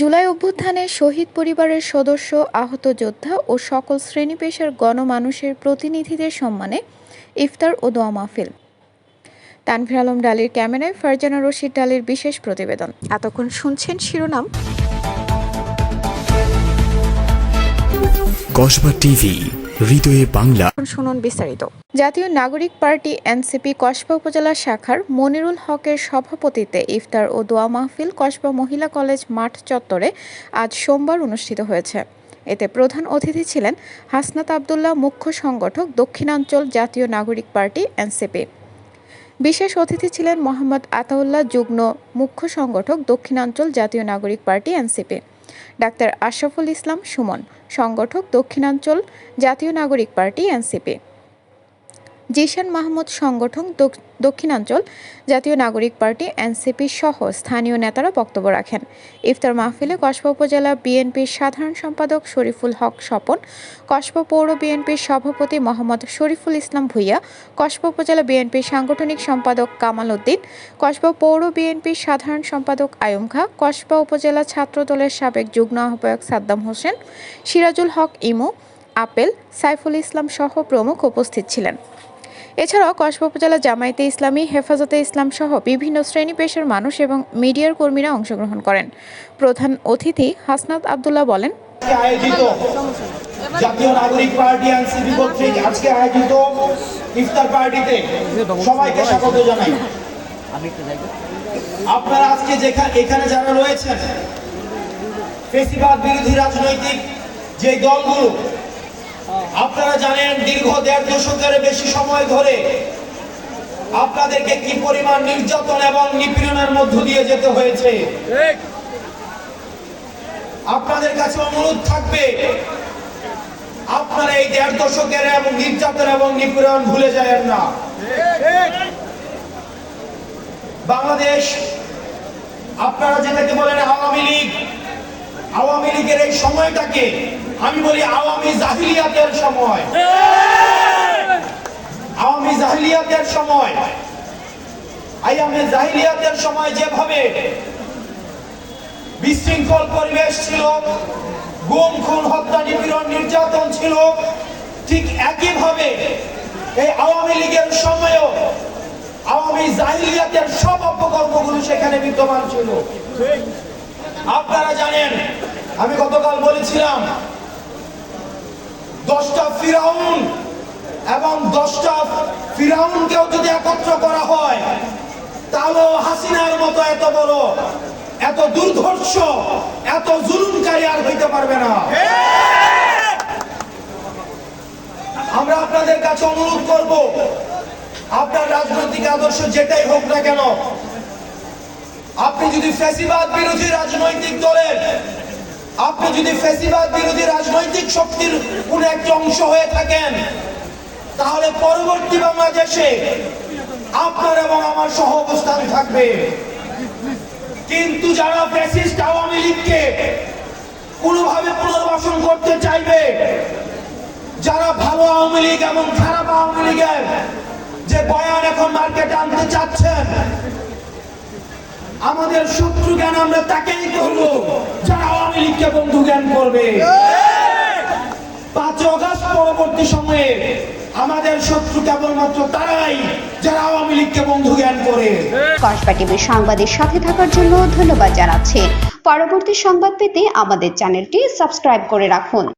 জুলাই অভ্যুত্থানে শহীদ পরিবারের সদস্য, আহত যোদ্ধা ও সকল শ্রেণি পেশার গণমানুষের প্রতিনিধিদের সম্মানে ইফতার ও দোয়া মাহফিল। তানভীর আলম ডালির ক্যামেরায় ফারজানা রশিদ ডালির বিশেষ প্রতিবেদন। এতক্ষণ শুনছেন শিরোনাম। কসবা টিভি। হৃদয়ে বাংলা। শুনুন বিস্তারিত। জাতীয় নাগরিক পার্টি এনসিপি কসবা উপজেলা শাখার মনিরুল হকের সভাপতিত্বে ইফতার ও দোয়া মাহফিল কসবা মহিলা কলেজ মাঠ চত্বরে আজ সোমবার অনুষ্ঠিত হয়েছে। এতে প্রধান অতিথি ছিলেন হাসনাত আবদুল্লাহ মুখ্য সংগঠক দক্ষিণাঞ্চল জাতীয় নাগরিক পার্টি এনসিপি। বিশেষ অতিথি ছিলেন মোহাম্মদ আতাউল্লাহ যুগ্ম মুখ্য সংগঠক দক্ষিণাঞ্চল জাতীয় নাগরিক party NCP. Doctor Ashraful Islam Sumon সংগঠক দক্ষিণাঞ্চল জাতীয় নাগরিক পার্টি এনসিপি। জিশান মাহমুদ সংগঠন দক- দক্ষিণাঞ্চল জাতীয় নাগরিক পার্টি এনসিপি সহ স্থানীয় নেতারা বক্তব্য রাখেন। ইফতার মাহফিলে কসবা উপজেলা বিএনপির সাধারণ সম্পাদক শরীফুল হক স্বপন, কসবা পৌর বিএনপির সভাপতি মোহাম্মদ শরীফুল ইসলাম ভুইয়া, কসবা উপজেলা বিএনপির সাংগঠনিক সম্পাদক কামাল উদ্দিন, কসবা পৌর বিএনপির সাধারণ সম্পাদক আয়ুম খা, কসবা উপজেলা ছাত্রদলের সাবেক যুগ্ম আহ্বায়ক সাদ্দাম হোসেন, সিরাজুল হক ইমু, আপেল, সাইফুল ইসলাম সহ প্রমুখ উপস্থিত ছিলেন। এছাড়াও কসবা উপজেলা জামায়াতে ইসলামী, হেফাজতে ইসলাম সহ বিভিন্ন শ্রেণি পেশার মানুষ এবং মিডিয়ার কর্মীরা অংশগ্রহণ করেন। প্রধান অতিথি হাসনাত আবদুল্লাহ বলেন জাতীয় নাগরিক পার্টি কর্তৃক আজকে আয়োজিত ইফতার পার্টিতে সবাইকে স্বাগত জানাই। আপনারা আজকে যেখানে এখানে যারা রয়েছেন বিরোধী রাজনৈতিক যে দলগুলো আপনারা জানেন দীর্ঘ দেড় দশকের বেশি সময় ধরে আপনাদেরকে কি পরিমাণ নির্যাতন এবং নিপীড়নের মধ্য দিয়ে যেতে হয়েছে? আপনাদের কাছে অনুরোধ থাকবে, আপনারা এই দেড় দশকের এবং নির্যাতন এবং নিপীড়ন ভুলে যায় না। বাংলাদেশ, আপনারা যেটাকে বলেন আওয়ামী এই সময়টাকে আমি বলি আওয়ামী জাহিলিয়াতের সময়। আওয়ামী জাহিলিয়াতের সময়। আইয়ামে জাহিলিয়াতের সময় যেভাবে বিশৃঙ্খল পরিবেশ ছিল, গুম, খুন, হত্যা, নিপীড়ন, নির্যাতন ছিল, ঠিক একইভাবে এই আওয়ামী লীগের সময়ও আওয়ামী জাহিলিয়াতের সব অপকর্মগুলো সেখানে বিদ্যমান ছিল। আপনারা জানেন আমি গতকাল বলেছিলাম, দশটা ফিরাউন এবং দশটা ফিরাউনকেও যদি একত্র করা হয় তাহলেও হাসিনার মতো এত বড়, এত দুর্ধর্ষ, এত জুলুমকারী আর হইতে পারবে না। আমরা আপনাদের কাছে অনুরোধ করব, আপনার রাজনৈতিক আদর্শ যেটাই হোক না কেন, আপনি যদি ফ্যাসিবাদ বিরোধী রাজনৈতিক দলের আপনি যদি ফ্যাসিবাদ বিরোধী রাজনৈতিক শক্তির কোন একটি অংশ হয়ে থাকেন, তাহলে পরবর্তী বাংলাদেশে আপনার এবং আমার সহ অবস্থান থাকবে। কিন্তু যারা ফ্যাসিস্ট আওয়ামী লীগকে কোনোভাবে পুনর্বাসন করতে চাইবে, যারা ভালো আওয়ামী লীগ এবং খারাপ আওয়ামী লীগের যে বয়ান এখন মার্কেটে আনতে চাচ্ছেন আমাদের শত্রু জ্ঞান আমরা তাকেই করব, যারা আওয়ামী লীগকে বন্ধু জ্ঞান করবে। পাঁচ অগস্ট পরবর্তী সময়ে আমাদের শত্রু কেবলমাত্র তারাই, যারা আওয়ামী লীগকে বন্ধু জ্ঞান করে। কসবা টিভির সংবাদের সাথে থাকার জন্য ধন্যবাদ জানাচ্ছি। পরবর্তী সংবাদ পেতে আমাদের চ্যানেলটি সাবস্ক্রাইব করে রাখুন।